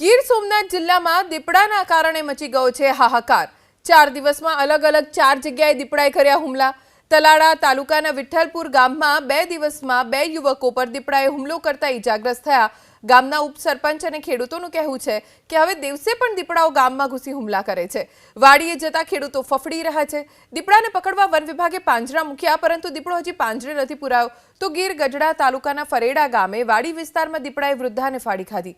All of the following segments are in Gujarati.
ગીર સોમનાથ જિલ્લામાં દીપડાના કારણે મચી ગયો છે હાહાકાર. ચાર દિવસમાં અલગ અલગ ચાર જગ્યાએ દીપડાએ કર્યા હુમલા. તલાડા તાલુકાના વિઠ્ઠલપુર ગામમાં બે દિવસમાં બે યુવકો પર દીપડાએ હુમલો કરતા ઈજાગ્રસ્ત થયા. ગામના ઉપસરપંચ અને ખેડૂતોનું કહેવું છે કે હવે દિવસે પણ દીપડાઓ ગામમાં ઘૂસી હુમલા કરે છે. વાડીએ જતા ખેડૂતો ફફડી રહ્યા છે. દીપડાને પકડવા વન વિભાગે પાંજરા મૂક્યા, પરંતુ દીપડો હજી પાંજરે નથી પુરાયો. તો ગીર ગઢડા તાલુકાના ફરેડા ગામે વાડી વિસ્તારમાં દીપડાએ વૃદ્ધાને ફાડી ખાધી.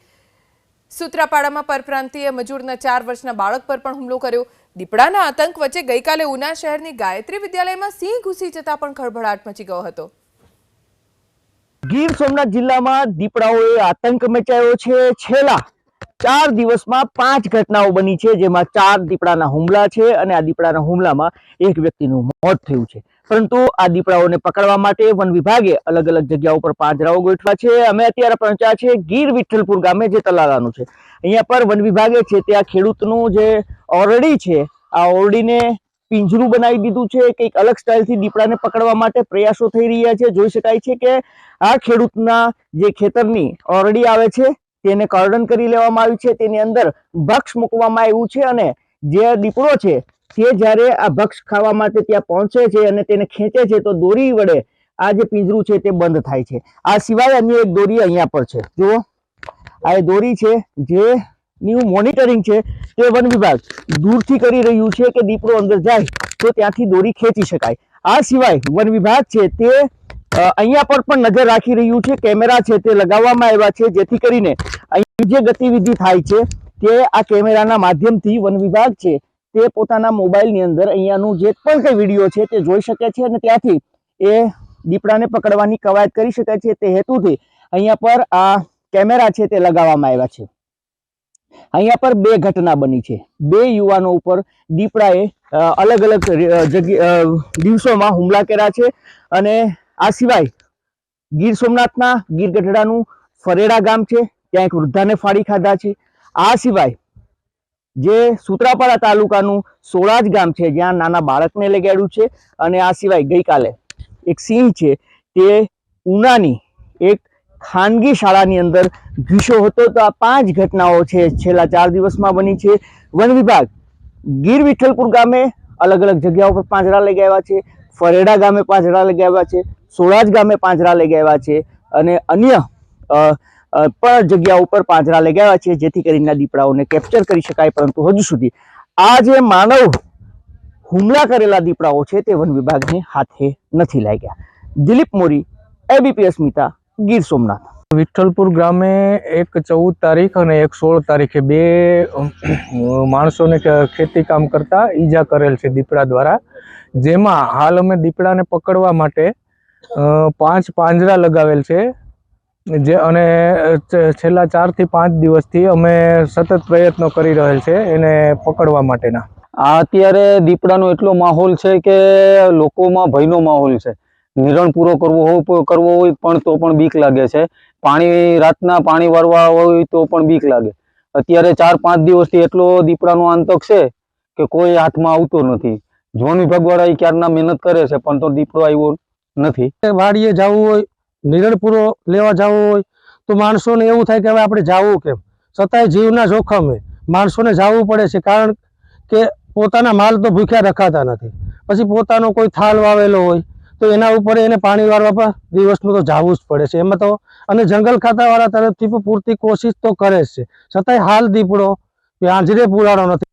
સૂત્રાપાડામાં પરપ્રાંતીય મજૂરના ચાર વર્ષના બાળક પર પણ હુમલો કર્યો. દીપડાના આતંક વચ્ચે ગઈકાલે ઉના શહેરની ગાયત્રી વિદ્યાલયમાં સિંહ ઘૂસી જતા પણ ખળભળાટ મચી ગયો હતો. ગીર સોમનાથ જિલ્લામાં દીપડાઓએ આતંક મચાવ્યો છે. છેલ્લા ચાર દિવસમાં પાંચ ઘટનાઓ બની છે જેમાં ચાર દીપડાના હુમલા છે અને આ દીપડાના હુમલામાં એક વ્યક્તિનું મોત થયું છે. પરંતુ આ દીપડાઓને પકડવા માટે વન વિભાગે અલગ અલગ જગ્યાઓ ઉપર પાંજરાઓ ગોઠવા છે. અમે અત્યારે પહોંચ્યા છે ગીર વિઠ્ઠલપુર ગામે જે તલાલાનું છે. અહીંયા પર વન વિભાગે છે ત્યાં ખેડૂતનું જે ઓરડી છે, આ ઓરડીને પિંજરું બનાવી દીધું છે. કંઈક અલગ સ્ટાઇલથી દીપડાને પકડવા માટે પ્રયાસો થઈ રહ્યા છે. જોઈ શકાય છે કે આ ખેડૂતના જે ખેતરની ઓરડી આવે છે, તેને કર્ડન કરી લેવામાં આવ્યું છે. તેની અંદર ભક્ષ મૂકવામાં આવ્યું છે અને જે દીપડો છે તે જ્યારે આ ભક્ષ ખાવા માટે ત્યાં પહોંચે છે અને તેને ખેંચે છે, તો દોરી વડે આ જે પિંજરું છે તે બંધ થાય છે. આ સિવાય અન્ય એક દોરી અહીંયા પર છે. જુઓ. આ એ દોરી છે જે નું મોનિટરિંગ છે તે વન વિભાગ દૂરથી કરી રહ્યું છે કે દીપડો અંદર જાય તો ત્યાંથી દોરી ખેંચી શકાય. આ સિવાય વન વિભાગ છે તે અહીંયા પર પણ નજર રાખી રહ્યું છે. કેમેરા છે તે લગાવવામાં આવ્યા છે, જેથી કરીને અહીં જે ગતિવિધિ થાય છે તે આ કેમેરાના માધ્યમથી વન વિભાગ છે તે પોતાના મોબાઈલની અંદર અહીંયાનું જે પણ કંઈ વીડિયો છે તે જોઈ શકે છે અને ત્યાંથી એ દીપડાને પકડવાની કવાયત કરી શકે છે તે હેતુથી અહીંયા પર આ કેમેરા છે તે લગાવવામાં આવ્યા છે. અહીંયા પર બે ઘટના બની છે. બે યુવાનો ઉપર દીપડાએ અલગ અલગ જગ્યા દિવસોમાં હુમલા કર્યા છે અને આ સિવાય ગીર સોમનાથના ગીર ગઢડાનું ફરેડા ગામ છે, ત્યાં એક વૃદ્ધાને ફાડી ખાધા છે. આ સિવાય જે સુત્રાપાડા તાલુકાનું સોળાજ ગામ છે, જ્યાં નાના બાળકને લગાડ્યું છે અને આ સિવાય ગઈકાલે એક સિંહ છે, તે ઉનાની એક ખાનગી શાળાની અંદર ઘૂસ્યો હતો. તો આ પાંચ ઘટનાઓ છે, છેલ્લા ચાર દિવસમાં બની છે. વન વિભાગ ગીર વિઠ્ઠલપુર ગામે અલગ અલગ જગ્યાઓ પર પાંજરા લગાવ્યા છે. ફરેડા ગામે પાંજરા લગાવ્યા છે. સોળાજ ગામે પાંજરા લગાવ્યા છે. અને અન્ય પણ જગ્યા ઉપર પાંજરા લગાવ્યા છે, જેથી કરીને દીપડાઓને કેપ્ચર કરી શકાય, પરંતુ હજુ સુધી આ જે માનવ હુમલા કરેલા દીપડાઓ છે, તે વન વિભાગને હાથે નથી લાગ્યા. દિલીપ મોરી એબીપી અસ્મિતા ગીર સોમનાથ. વિઠ્ઠલપુર ગામે એક ચૌદ તારીખ અને એક સોળ તારીખે બે માણસોને ખેતી કામ કરતા ઈજા કરેલ છે દીપડા દ્વારા. જેમાં હાલ અમે દીપડાને પકડવા માટે પાંચ પાંજરા લગાવેલ છે. જે અને છેલ્લા ચારથી પાંચ દિવસથી અમે સતત પ્રયત્નો કરી રહેલ છે એને પકડવા માટેના. આ અત્યારે દીપડાનો એટલો માહોલ છે કે લોકોમાં ભયનો માહોલ છે. નિરણ પૂરો કરવો હોય કરવો હોય પણ તો પણ બીક લાગે છે. પાણી રાતના પાણી વારવા હોય તો પણ બીક લાગે. અત્યારે ચાર પાંચ દિવસથી એટલો દીપડાનો આંતક છે કે કોઈ હાથમાં આવતો નથી. જોન વિભાગવાળા એ ક્યારના મહેનત કરે છે પણ તો દીપડો આવ્યો નથી. વાડીએ જવું હોય નિરણ પૂરો લેવા જવું હોય, તો માણસોને એવું થાય કે હવે આપણે જવું કેમ? છતાંય જીવના જોખમે માણસોને જવું પડે છે કારણ કે પોતાના માલ તો ભૂખ્યા રખાતા નથી. પછી પોતાનો કોઈ થાલ વાવેલો હોય, તો એના ઉપર એને પાણી વાળવા પર દિવસનું તો જવું જ પડે છે. એમાં તો અને જંગલ ખાતાવાળા તરફથી પણ પૂરતી કોશિશ તો કરે છે. છતાંય હાલ દીપડો આંજરે પુરાણો નથી.